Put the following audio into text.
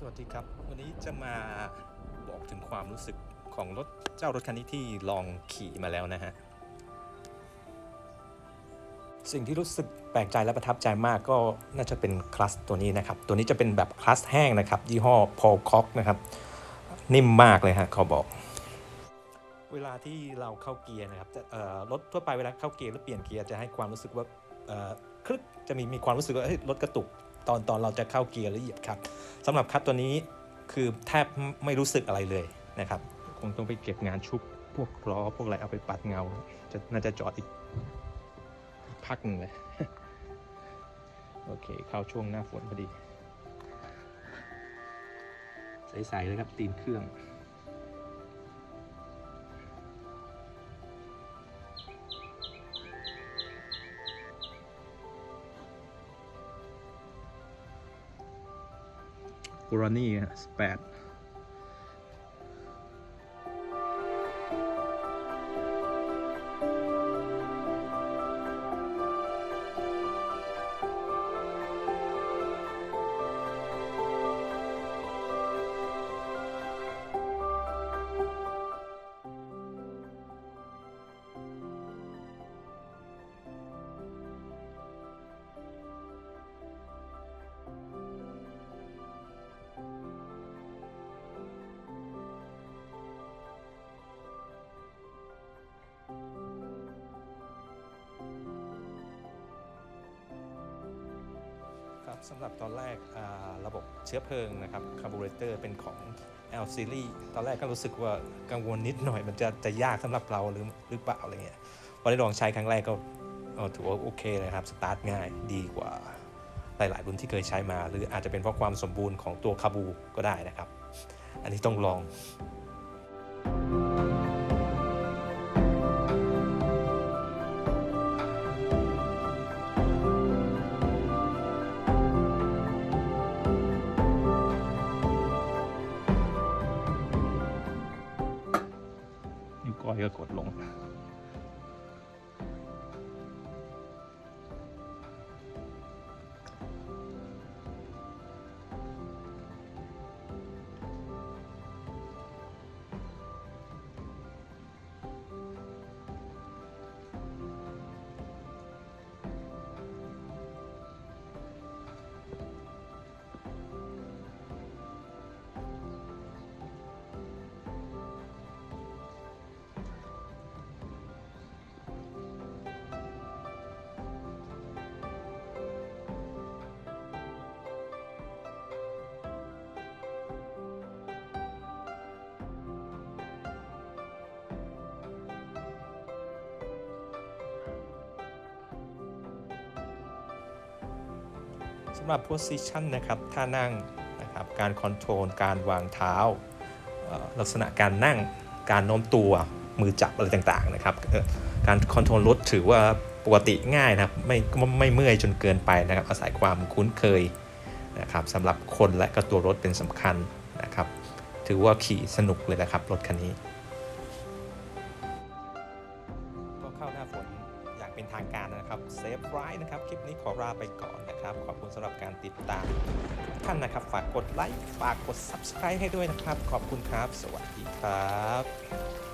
สวัสดีครับ วันนี้จะมาบอกถึงความรู้สึกของรถเจ้ารถคันนี้ที่ลองขี่มาแล้วนะฮะ สิ่งที่รู้สึกแปลกใจและประทับใจมากก็น่าจะเป็นคลัสตัวนี้นะครับ ตัวนี้จะเป็นแบบคลัสแห้งนะครับ ยี่ห้อ Paul Cox นะครับ นิ่มมากเลยฮะเขาบอก เวลาที่เราเข้าเกียร์นะครับรถทั่วไปเวลาเข้าเกียร์หรือเปลี่ยนเกียร์จะให้ความรู้สึกว่าคลึกจะมีมีความรู้สึกว่าเฮ้ยรถกระตุก ตอนตอนเราจะเข้าเกียร์หรือเหยียบคลัตช์สำหรับคลัตช์ตัวนี้คือแทบไม่รู้สึกอะไรเลยนะครับ คงต้องไปเก็บงานชุบพวกล้อพวกอะไรเอาไปปัดเงาจะน่าจะจอดอีกพักหนึ่งเลยโอเค เข้าช่วงหน้าฝนพอดี ใสๆเลยครับตีนเครื่อง กูรานี่แปด ครับสำหรับตอนแรกระบบเชื้อเพลิงนะครับคาร์บูเรเตอร์เป็นของ L Series ตอนแรกก็รู้สึกว่ากังวลนิดหน่อยมันจะจะยากสำหรับเราหรือหรือเปล่าอะไรเงี้ยพอได้ลองใช้ครั้งแรกก็ถือว่าโอเคเลยครับสตาร์ทง่ายดีกว่าหลายๆรุ่นที่เคยใช้มา หรืออาจจะเป็นเพราะความสมบูรณ์ของตัวคาบูก็ได้นะครับ อันนี้ต้องลอง ก้อยก็กดลง สำหรับ position นะครับท่านั่งนะครับการคอนโทรลการวางเท้า ลักษณะการนั่งการโน้มตัวมือจับอะไรต่างๆนะครับการคอนโทรลรถถือว่าปกติง่ายนะครับไม่ไม่ไม่เมื่อยจนเกินไปนะครับอาศัยความคุ้นเคยนะครับสำหรับคนและก็ตัวรถเป็นสำคัญนะครับถือว่าขี่สนุกเลยนะครับรถคันนี้ Subscribe นะครับ คลิปนี้ขอลาไปก่อนนะครับ ขอบคุณสำหรับการติดตามท่านนะครับ ฝากกดไลค์ ฝากกด Subscribe ให้ด้วยนะครับ ขอบคุณครับ สวัสดีครับ